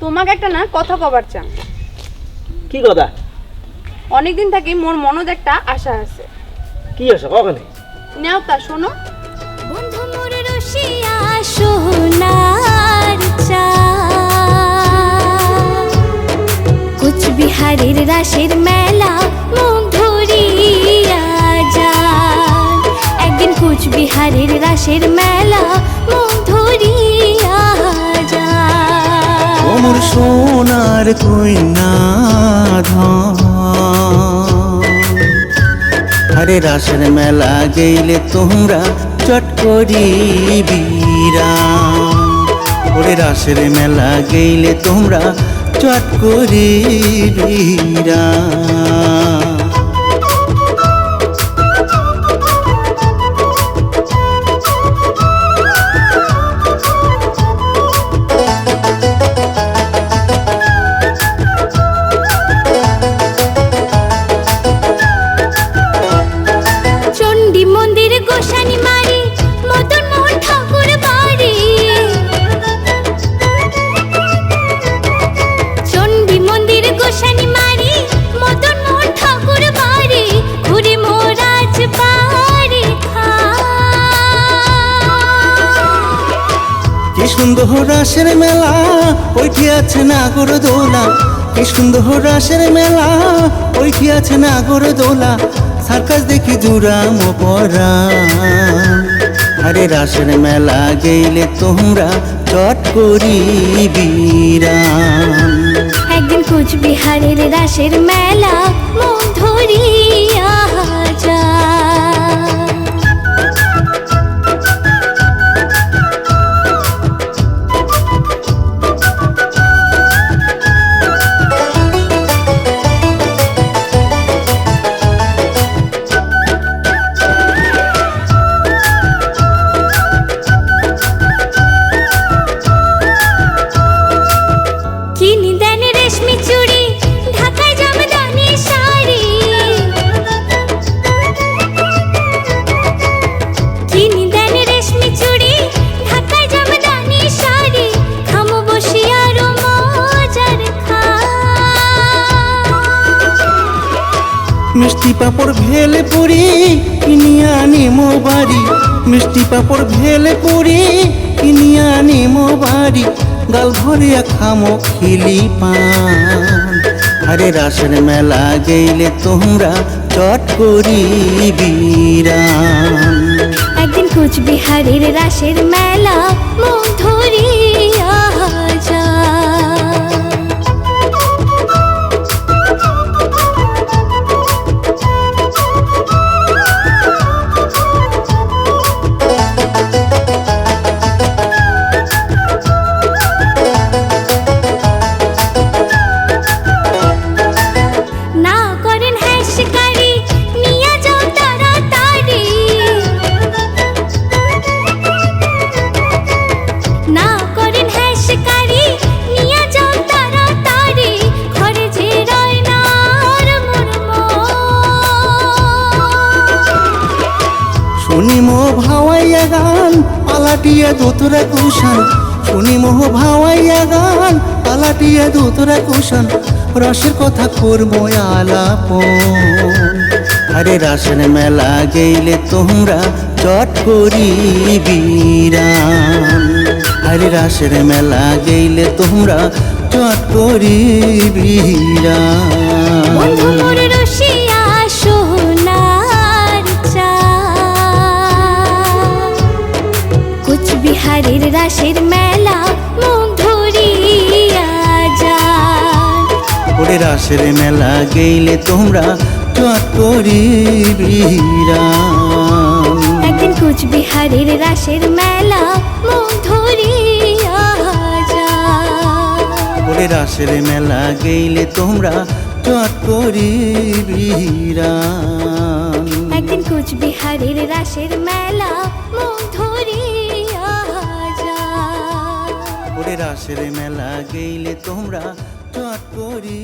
তোমাকে একটা না কথা কবার চান কি কথা? অনেকদিন থেকে মোর মনত একটা আশা আছে। কি আছে কখনে নেও তা শোনো। বন্ধু মোর রসিয়া সোনার চা কুচবিহারের রাসের মেলা মুখ ধরিয়া যান একদিন কুচবিহারের রাসের মেলা ওমর সোনার তুই না আরে রাসের মেলা গেলে তোমরা চট করি ওরে রাসের মেলা গেলে তোমরা চট করি বিরাম সুন্দর রাসের মেলা, ওইটি আছে নাগর দোলা কি সুন্দর রাসের মেলা, ওইটি আছে নাগর দোলা সার্কাস দেখি জুড়াম পরা। আরে রাসের মেলা গেলে তোমরা চট করি বিরাম। একদিন কুচবিহারের রাসের মেলা মুখ ধরিয়া পাপড় ভেলে পুরি কিনিয়া নেমো বাড়ি। মিষ্টি পাপড় ভেলে পুরি কিনিয়া নেমো বাড়ি। গাল ভরিয়া খামো খিলি পান। আরে রাসের মেলা গেলে তোমরা চট করি বিরাম একদিন কুচবিহারের রাসের মেলা মুখ ধরিয়া পালাটিয়া দোতরা কুশান শুনি মোহ ভাওয়াইয়া গান, পালাটিয়া দোতরা কুশান রসের কথা করব আলাপন। আরে রাসের মেলা গেলে তোমরা চট করি বিরাম। আরে রাসের মেলা গেলে তোমরা চট করি বিরাম। রাসের মেলা মুখ ধরিয়া যান ওরে রাসের মেলা গেলে তোমরা চট করি বিরাম একদিন কুচবিহারের রাসের মেলা মুখ ধরিয়া যান ওরে রাসের মেলা গেলে তোমরা চট করি বিরাম একদিন কুচবিহারের রাসের মেলা মুখ ধরিয়া রাসের মেলা গেইলে তোমরা চট করি